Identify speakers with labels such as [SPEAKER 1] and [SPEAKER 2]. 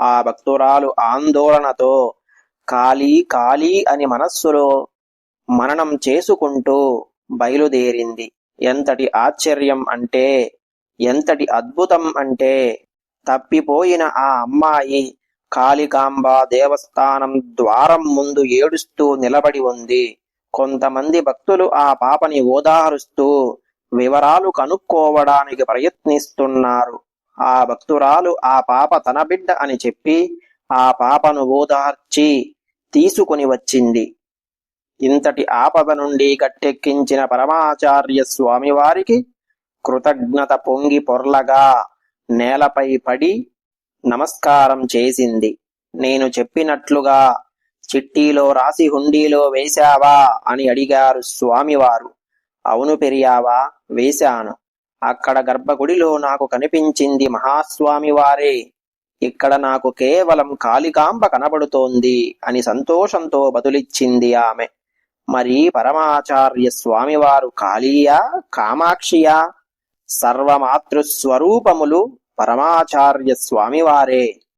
[SPEAKER 1] ఆ భక్తురాలు ఆందోళనతో కాళీ కాళీ అని మనస్సులో మననం చేసుకుంటూ బయలుదేరింది. ఎంతటి ఆశ్చర్యం అంటే ఎంతటి అద్భుతం అంటే తప్పిపోయిన ఆ అమ్మాయి కాళికాంబ దేవస్థానం ద్వారం ముందు ఏడుస్తూ నిలబడి ఉంది. కొంతమంది భక్తులు ఆ పాపని ఓదారుస్తూ వివరాలు కనుక్కోవడానికి ప్రయత్నిస్తున్నారు. ఆ భక్తురాలు ఆ పాప తన బిడ్డ అని చెప్పి ఆ పాపను ఓదార్చి తీసుకుని వచ్చింది. ఇంతటి ఆపద నుండి గట్టెక్కించిన పరమాచార్య స్వామివారికి కృతజ్ఞత పొంగి పొర్లగా నేలపై పడి నమస్కారం చేసింది. నేను చెప్పినట్లుగా చిట్టీలో రాసి హుండీలో వేశావా అని అడిగారు స్వామివారు. అవును పెరియావా వేశాను. అక్కడ గర్భగుడిలో నాకు కనిపించింది మహాస్వామి వారే. ఇక్కడ నాకు కేవలం కాళికాంబ కనబడుతోంది అని సంతోషంతో బదులిచ్చింది ఆమె. మరి పరమాచార్య స్వామివారు కాళీయా కామాక్షియా? సర్వమాతృస్వరూపములు పరమాచార్య స్వామివారే.